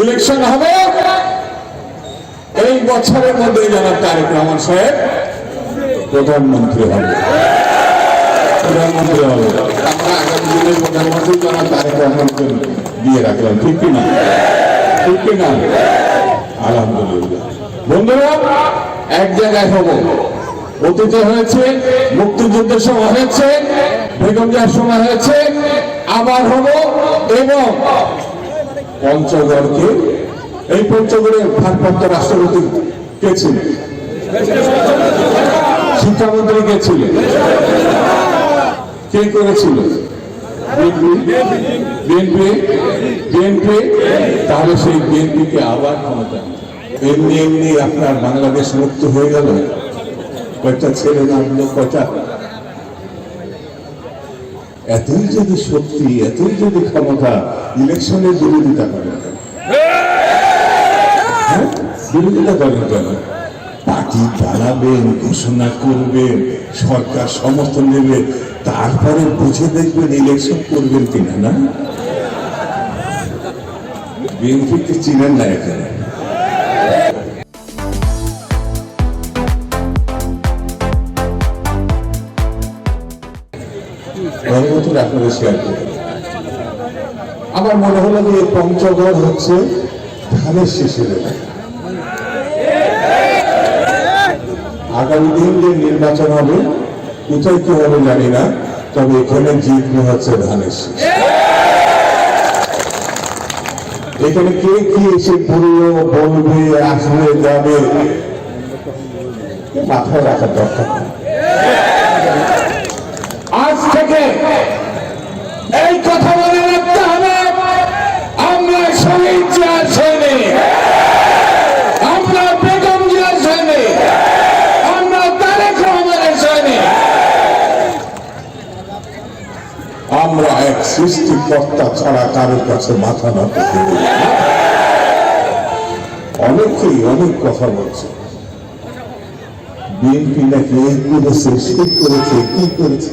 Election হবে। এই বছরের মধ্যে জনাব তারেক রহমান সাহেব প্রধানমন্ত্রী হবে। প্রধানমন্ত্রী হবে। আমরা আগামী দিনের প্রধানমন্ত্রী তারেক রহমানকে দিয়ে রাখলাম, ঠিক কিনা? ঠিক কিনা? আলহামদুলিল্লাহ। বন্ধুরা, এক জায়গায় হব। অতীতে হয়েছে, মুক্তিযুদ্ধের সময় হয়েছে, বেগম সময় হয়েছে, আবার হব এবং পঞ্চগড়কে, এই পঞ্চগড়ের ভারপ্রাপ্ত রাষ্ট্রপতি কে ছিলেন? শিক্ষামন্ত্রী কে ছিলেন? কে করেছিল বিএনপি? বিএনপি? তাহলে সেই বিএনপিকে আবার ক্ষমতা। এমনি এমনি আপনার বাংলাদেশ মুক্ত হয়ে গেল। কয়টা ছেলে নামলো কয়টা এতই যদি শক্তি, এতই যদি ক্ষমতা ইলেকশনের বিরোধিতা করেন হ্যাঁ? বিরোধিতা করেন কেন? পার্টি দাঁড়াবেন, ঘোষণা করবেন, সরকার সমর্থন নেবে তারপরে বুঝে দেখবেন ইলেকশন করবেন কিনা, না? বিএনপিকে চিনেন না এখানে? গণতন্ত্র আপনাদের শেয়ার করি আমার মনে হলো যে পঞ্চগড় হচ্ছে ধানের শেষের আগামী দিন যে নির্বাচন হবে, কোথায় কি হবে জানি না, তবে এখানে জিতবে হচ্ছে ধানের শেষ। এখানে কে কি এসে পড়ল বলবে, আসবে, যাবে মাথায় রাখার দরকার থেকে এই কথা মনে রাখতে হবে। আমরা শহীদ জিয়ার সৈনিক। আমরা বেগম জিয়ার সৈনিক। আমরা তারেক রহমানের সৈনিক। আমরা এক সৃষ্টিকর্তা ছাড়া কারোর কাছে মাথা না। অনেকেই অনেক কথা বলছে। বিএনপি নাকি এই করেছে সেই করেছে, কি করেছে?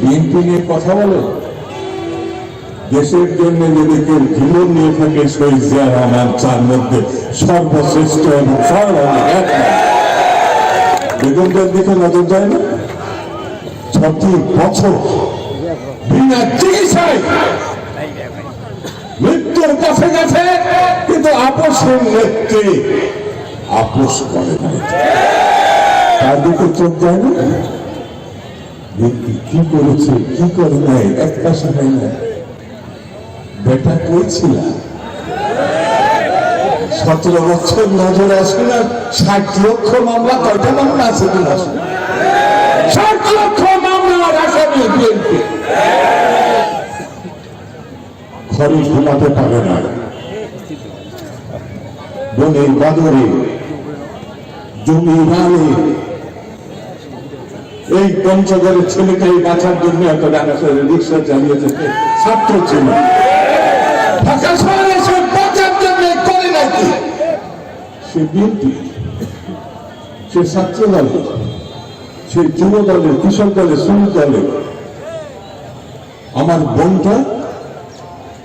বিএনপি নিয়ে কথা বলে? দেশের জন্য যদি কেউ জীবন নিয়ে থাকে শহীদ জিয়া রহমান চার মধ্যে সর্বশ্রেষ্ঠ এবং সর্বাধিক। বেগমদের দিকে নজর যায় না? ছটি বছর বিনা চিকিৎসায় মৃত্যুর কাছে গেছে, কিন্তু আপোষের নেত্রী আপোষ করে তার দিকে চোখ যায় না? ব্যক্তি কি করেছে, কি করে নাই এক পয়সা হয় না। বেটা কইছিল সতেরো বছর নজর আসে না, ষাট লক্ষ মামলা, কয়টা মামলা আছে কিনা ষাট লক্ষ মামলার আসামি বিএনপি। ঘরে ঘুমাতে পারে না। বনের বাদরে জমি রানে এই পঞ্চগড়ের ছেলেকে বাঁচার জন্য এত টাকা করে রিক্সা চালিয়েছে। ছাত্র ছিল। সে বিএনপি। সে ছাত্র দলে। সে যুব দলে কৃষক দলে শ্রমিক দলে আমার বোনটা